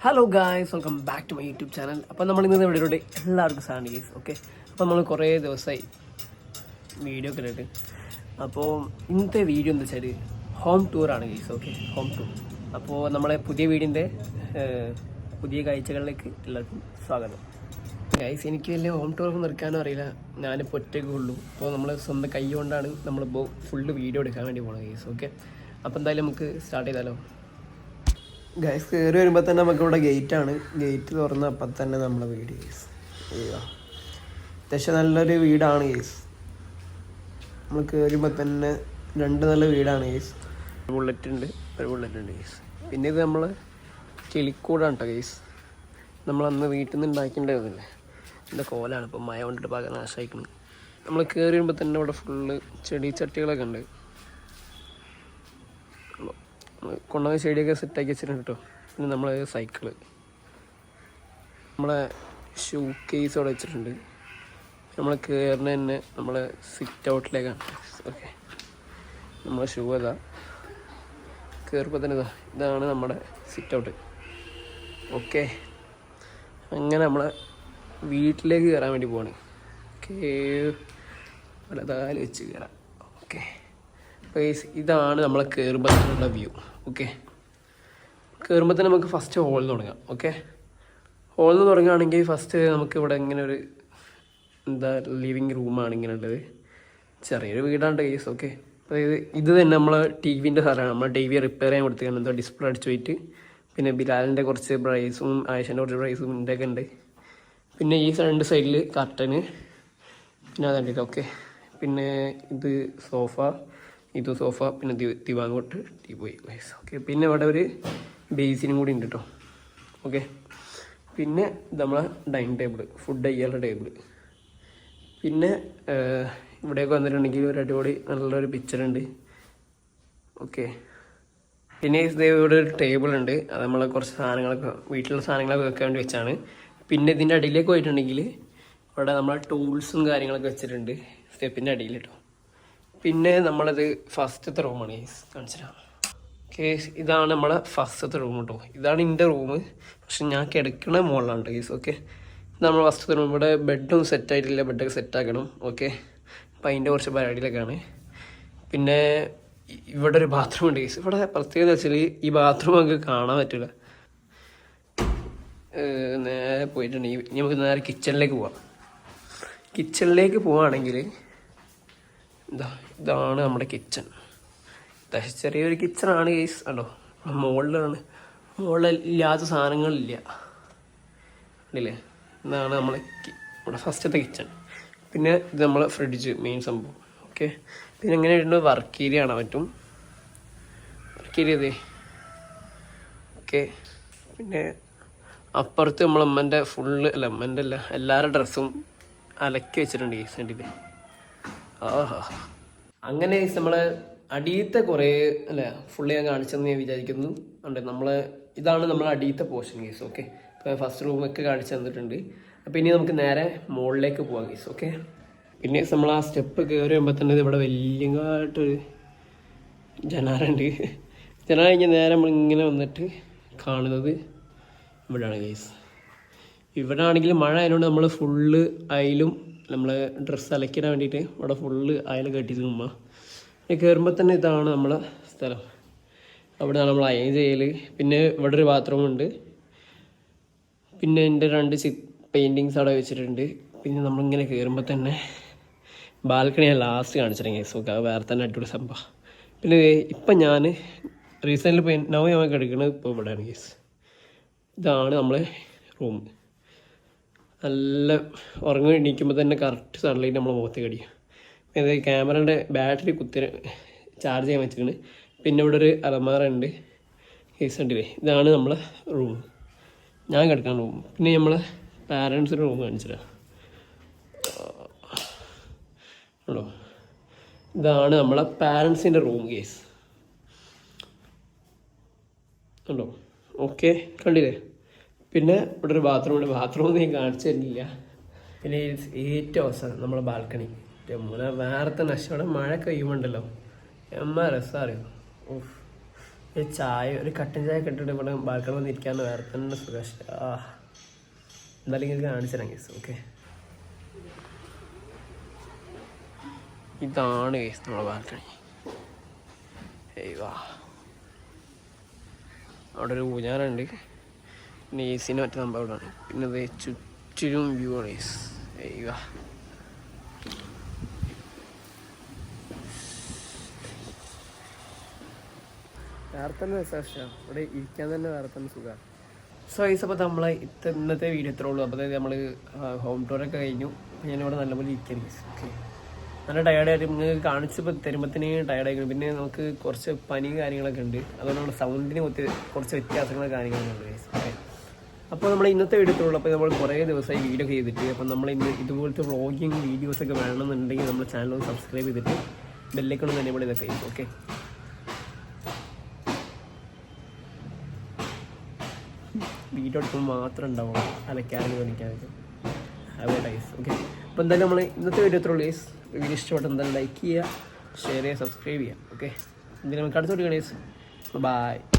Hello guys welcome back to my YouTube channel അപ്പോൾ നമ്മൾ ഇന്ന് ഇവിടെ എല്ലാവർക്കും സാധനം ഗേസ് ഓക്കെ അപ്പോൾ നമ്മൾ കുറേ ദിവസമായി വീഡിയോ ഒക്കെ അപ്പോൾ ഇന്നത്തെ വീഡിയോ എന്താ വെച്ചാൽ ഹോം ടൂറാണ് ഗേസ് ഓക്കെ ഹോം ടൂർ അപ്പോൾ നമ്മളെ പുതിയ വീടിന്റെ പുതിയ കാഴ്ചകളിലേക്ക് എല്ലാവർക്കും സ്വാഗതം. ഗൈസ് എനിക്ക് വലിയ ഹോം ടൂർ ഒന്നും നിൽക്കാനും അറിയില്ല. ഞാനിപ്പോൾ ഒറ്റയ്ക്ക് ഉള്ളൂ. അപ്പോൾ നമ്മൾ സ്വന്തം കൈ കൊണ്ടാണ് നമ്മളിപ്പോൾ ഫുള്ള് വീഡിയോ എടുക്കാൻ വേണ്ടി പോകുന്നത് ഗൈസ് ഓക്കെ അപ്പോൾ എന്തായാലും നമുക്ക് സ്റ്റാർട്ട് ചെയ്താലോ? ഗൈസ് കയറി വരുമ്പോൾ തന്നെ നമുക്ക് ഇവിടെ ഗേറ്റ് ആണ്. ഗേറ്റ് തുറന്ന അപ്പം തന്നെ നമ്മളെ വീട് ഗേസ് അത്യാവശ്യം നല്ലൊരു വീടാണ് ഗേസ് നമ്മൾ കയറുമ്പോൾ തന്നെ രണ്ട് നല്ല വീടാണ് ഗേസ് ഒരു ബുള്ളറ്റ് ഉണ്ട് ഒരു ബുള്ളറ്റ് ഉണ്ട് ഗേസ് പിന്നെ ഇത് നമ്മൾ ചെളിക്കൂടാണ് കേട്ടോ ഗേസ് നമ്മൾ അന്ന് വീട്ടിൽ നിന്ന് ഉണ്ടാക്കിയിട്ടുണ്ടായിരുന്നില്ലേ? എന്റെ കോലാണ് ഇപ്പം മഴ കൊണ്ടിട്ട് പകരം നാശമായിക്കുന്നത് നമ്മൾ കയറി വരുമ്പോൾ തന്നെ ഇവിടെ ഫുള്ള് ചെടി ചട്ടികളൊക്കെ ഉണ്ട്. കൊണ്ടുവന്ന ഷെയ്ഡിയൊക്കെ സെറ്റാക്കി വെച്ചിട്ടുണ്ട് കേട്ടോ. പിന്നെ നമ്മൾ സൈക്കിൾ നമ്മളെ ഷൂ കേസ് അവിടെ വെച്ചിട്ടുണ്ട്. നമ്മൾ കയറിന് തന്നെ നമ്മളെ സിറ്റ് ഔട്ടിലേക്കാണ് ഓക്കെ നമ്മളെ ഷൂ അതാ കയറിപ്പോൾ തന്നെ ഇതാ. ഇതാണ് നമ്മുടെ സിറ്റ് ഔട്ട് ഓക്കെ അങ്ങനെ നമ്മളെ വീട്ടിലേക്ക് കയറാൻ വേണ്ടി പോവാണ്. ഓക്കേ വലതാൽ വെച്ച് കയറാം ഓക്കെ ഗൈസ് ഇതാണ് നമ്മളെ കയറുമ്പോഴത്തേനുള്ള വ്യൂ ഓക്കെ കയറുമ്പോൾ തന്നെ നമുക്ക് ഫസ്റ്റ് ഹോളിൽ തുടങ്ങാം. ഓക്കെ ഹോളിൽ നിന്ന് തുടങ്ങുകയാണെങ്കിൽ ഫസ്റ്റ് നമുക്ക് ഇവിടെ ഇങ്ങനെ ഒരു എന്താ ലിവിങ് റൂമാണ് ഇങ്ങനെ ഉള്ളത്. ചെറിയൊരു വീടാണ് ഗൈസ് ഓക്കെ അതായത് ഇത് തന്നെ നമ്മൾ ടി വിന്റെ സാധനമാണ്. നമ്മൾ ടി വി റിപ്പയർ ചെയ്യാൻ കൊടുത്തിട്ടുണ്ട് എന്തോ ഡിസ്പ്ലേ അടിച്ചു പോയിട്ട്. പിന്നെ ബിലാലിന്റെ കുറച്ച് പ്രൈസും ആയിഷന്റെ കുറച്ച് പ്രൈസും ഇതൊക്കെ ഉണ്ട്. പിന്നെ ഈ രണ്ട് സൈഡിൽ കർട്ടന് പിന്നെ അതുണ്ട് ഓക്കെ പിന്നെ ഇത് സോഫ ഇത് സോഫ പിന്നെ തിവാങ്ങോട്ട് ടീ പോയി. ഗൈസ് ഓക്കെ പിന്നെ ഇവിടെ ഒരു ബേസിനും കൂടി ഉണ്ട് കേട്ടോ ഓക്കെ പിന്നെ നമ്മളെ ഡൈനിങ് ടേബിൾ ഫുഡ് ചെയ്യാനുള്ള ടേബിൾ പിന്നെ ഇവിടെയൊക്കെ വന്നിട്ടുണ്ടെങ്കിൽ ഒരു അടിപൊളി നല്ലൊരു പിക്ചർ ഉണ്ട്. ഓക്കെ പിന്നെ ഇവിടെ ഒരു ടേബിൾ ഉണ്ട്. അത് നമ്മൾ കുറച്ച് സാധനങ്ങളൊക്കെ വീട്ടിലുള്ള സാധനങ്ങളൊക്കെ വെക്കാൻ വേണ്ടി വെച്ചാണ്. പിന്നെ ഇതിന്റെ അടിയിലേക്ക് പോയിട്ടുണ്ടെങ്കിൽ ഇവിടെ നമ്മളെ ടൂൾസും കാര്യങ്ങളൊക്കെ വെച്ചിട്ടുണ്ട്. സ്റ്റെപ്പിന്റെ അടിയിൽ കേട്ടോ പിന്നെ നമ്മളത് ഫസ്റ്റത്തെ റൂമാണ് കാണിച്ചിട്ടാ കേസ് ഇതാണ് നമ്മളെ ഫസ്റ്റത്തെ റൂം കേട്ടോ ഇതാണ് എന്റെ റൂം പക്ഷെ ഞാൻ കിടക്കണ മുകളിലാണ് കേസ് ഓക്കെ? നമ്മൾ ഫസ്റ്റത്തെ റൂം ഇവിടെ ബെഡും സെറ്റ് ആയിട്ടില്ല. ബെഡൊക്കെ സെറ്റ് ആക്കണം ഓക്കെ? അപ്പം അതിന്റെ കുറച്ച് പരിപാടിയിലൊക്കെയാണ് പിന്നെ ഇവിടെ ഒരു ബാത്റൂം ഉണ്ട് കേസ് ഇവിടെ പ്രത്യേകത വെച്ചാൽ ഈ ബാത്റൂം നമുക്ക് കാണാൻ പറ്റില്ല നേരെ പോയിട്ടുണ്ടെങ്കിൽ നമുക്ക് നേരെ കിച്ചണിലേക്ക് പോവാം. കിച്ചണിലേക്ക് പോവുകയാണെങ്കിൽ ഇതാ ഇതാണ് നമ്മുടെ കിച്ചൺ ചെറിയൊരു കിച്ചണാണ് കേസ് അല്ലോ മുകളിലാണ് മുകളിൽ ഇല്ലാത്ത സാധനങ്ങളില്ല. കണ്ടില്ലേ? ഇതാണ് നമ്മളെ നമ്മുടെ ഫസ്റ്റത്തെ കിച്ചൺ പിന്നെ ഇത് നമ്മളെ ഫ്രിഡ്ജ് മെയിൻ സംഭവം. ഓക്കെ പിന്നെ എങ്ങനെ ഉണ്ട് വർക്ക് ഏരിയ ആണ് പറ്റും. വർക്ക് ഏരിയ ഇതേ. ഓക്കെ പിന്നെ അപ്പുറത്ത് നമ്മളമ്മന്റെ ഫുള്ള് അല്ല അമ്മന്റെ അല്ല എല്ലാവരുടെ ഡ്രസ്സും അലക്കി വെച്ചിട്ടുണ്ട് ഈ സൈഡിൽ അങ്ങനെ നമ്മൾ അടിയത്തെ കുറേ അല്ലെ ഫുള്ള് ഞാൻ കാണിച്ചെന്ന് ഞാൻ വിചാരിക്കുന്നു. ഉണ്ട് നമ്മൾ ഇതാണ് നമ്മൾ അടിയത്തെ പോർഷൻ കേസ് ഓക്കെ ഇപ്പോൾ ഫസ്റ്റ് റൂമൊക്കെ കാണിച്ചു തന്നിട്ടുണ്ട്. അപ്പോൾ ഇനി നമുക്ക് നേരെ മുകളിലേക്ക് പോവാം കേസ് ഓക്കെ പിന്നെ നമ്മൾ ആ സ്റ്റെപ്പ് കയറി വരുമ്പോൾ തന്നെ ഇവിടെ വലിയങ്ങായിട്ടൊരു ജനാറുണ്ട് ജനാറ കഴിഞ്ഞ് നേരെ നമ്മൾ ഇങ്ങനെ വന്നിട്ട് കാണുന്നത് ഇവിടെയാണ് കേസ് ഇവിടെ ആണെങ്കിൽ മഴ ആയതുകൊണ്ട് നമ്മൾ ഫുള്ള് അയലും നമ്മൾ ഡ്രസ്സ് അലക്കിടാൻ വേണ്ടിയിട്ട് ഇവിടെ ഫുള്ള് അയൽ കെട്ടിയിട്ട് ഉമ്മ കയറുമ്പോൾ തന്നെ ഇതാണ് നമ്മളെ സ്ഥലം. അവിടെയാണ് നമ്മൾ അയൺ ചെയ്യൽ പിന്നെ ഇവിടെ ഒരു ബാത്റൂം ഉണ്ട്. പിന്നെ എന്റെ രണ്ട് ചി പെയിന്റിങ്സ് അവിടെ വെച്ചിട്ടുണ്ട്. പിന്നെ നമ്മളിങ്ങനെ കയറുമ്പോൾ തന്നെ ബാൽക്കണി ഞാൻ ലാസ്റ്റ് കാണിച്ചിട്ടുണ്ടെങ്കിൽ സുഖ വേറെ തന്നെ അടിപൊളി സംഭവം. പിന്നെ ഇപ്പം ഞാൻ റീസെന്റ് പോയി നവ് ഞാൻ എടുക്കുന്നത് ഇപ്പോൾ ഇവിടെയാണ് കേസ് ഇതാണ് നമ്മളെ റൂം നല്ല ഉറങ്ങി എണീക്കുമ്പോൾ തന്നെ കറക്റ്റ് സൺലൈറ്റ് നമ്മളെ മുഖത്ത് അടിക്കും. ഇത് ക്യാമറയുടെ ബാറ്ററി കുത്തി ചാർജ് ചെയ്യാൻ വെച്ചിട്ടുണ്ട് പിന്നെ ഇവിടെ ഒരു അലമാര ഉണ്ട്. കേസ് ഉണ്ടില്ലേ ഇതാണ് നമ്മളെ റൂം ഞാൻ കിടക്കാൻ റൂം പിന്നെ നമ്മളെ പാരൻസിന്റെ റൂം കാണിച്ചിട്ടാണ് ഉള്ളോ ഇതാണ് നമ്മളെ പാരൻസിന്റെ റൂം കേസ് ഉണ്ടോ? ഓക്കെ കണ്ടില്ലേ? പിന്നെ ഇവിടെ ഒരു ബാത്റൂം ഉണ്ട്. ബാത്റൂം ഞാൻ കാണിച്ചു തരുന്നില്ല. പിന്നെ ഏറ്റവും അവസാനം നമ്മളെ ബാൽക്കണി മുല വേറത്തെ ഇവിടെ മഴ കഴിയുമ്പോണ്ടല്ലോ. എമ്മ രസമറിയോ ഓഫ് ഒരു ചായ ഒരു കട്ടൻ ചായ കെട്ടിട്ട് ഇവിടെ ബാൽക്കണി വന്ന് ഇരിക്കാന്ന് വേറെ തന്നെ സുഖാഷ് ആ. എന്തായാലും ഇങ്ങനെ കാണിച്ചു തരാം കേസ് ഓക്കെ ഇതാണ് കേസ് നമ്മളെ ബാൽക്കണി വാ. അവിടെ ഒരു ഊഞ്ഞാലുണ്ട്. പിന്നെ എ സിന് മറ്റേ സംഭവം ഇവിടെയാണ് പിന്നെ ചുറ്റിലും വ്യൂ ഏയ് വാ വേറെ തന്നെ രസം ഇവിടെ ഇരിക്കാൻ തന്നെ വേറെ സുഖമാണ് സോ ഈസ് അപ്പോൾ നമ്മൾ ഇത്ത ഇന്നത്തെ വീഡിയോ ഇത്രേ ഉള്ളൂ. അപ്പോൾ നമ്മൾ ഹോം ടൂറൊക്കെ കഴിഞ്ഞു. ഞാനിവിടെ നല്ലപോലെ ഇരിക്കാൻ ഓക്കെ നല്ല ടയർഡായിട്ട് നിങ്ങൾക്ക് കാണിച്ചപ്പോൾ തരുമ്പത്തിന് ടയർഡായിരിക്കും പിന്നെ നമുക്ക് കുറച്ച് പനി കാര്യങ്ങളൊക്കെ ഉണ്ട്. അതുകൊണ്ട് നമ്മുടെ സൗണ്ടിന് ഒത്തിരി കുറച്ച് വ്യത്യാസങ്ങളും കാര്യങ്ങളൊക്കെ ഉണ്ട് അപ്പോൾ നമ്മൾ ഇന്നത്തെ വീഡിയോ ഇത്രേ അപ്പോൾ നമ്മൾ കുറേ ദിവസമായി വീഡിയോ ചെയ്തിട്ട് അപ്പോൾ നമ്മൾ ഇന്ന് ഇതുപോലത്തെ വ്ളോഗിങ് വീഡിയോസൊക്കെ വേണമെന്നുണ്ടെങ്കിൽ നമ്മൾ ചാനൽ ഒന്ന് സബ്സ്ക്രൈബ് ചെയ്തിട്ട് ബെല്ലേക്കൊന്ന് തന്നെ ഇവിടെ ഇതൊക്കെ ചെയ്യും ഓക്കെ? വീഡിയോ എടുക്കുമ്പോൾ മാത്രം ഉണ്ടാവുള്ളൂ അലക്കാനും പണിക്കാനൊക്കെ അതുപോലെ ഗൈസ് ഓക്കെ അപ്പോൾ എന്തായാലും നമ്മൾ ഇന്നത്തെ വീഡിയോ എത്ര ഗൈസ് വീഡിയോ ഇഷ്ടപ്പെട്ട എന്തായാലും ലൈക്ക് ചെയ്യുക ഷെയർ ചെയ്യുക സബ്സ്ക്രൈബ് ചെയ്യുക ഓക്കെ എന്തായാലും നമുക്ക് അടുത്തോട്ട് ഗണേസ് ബൈ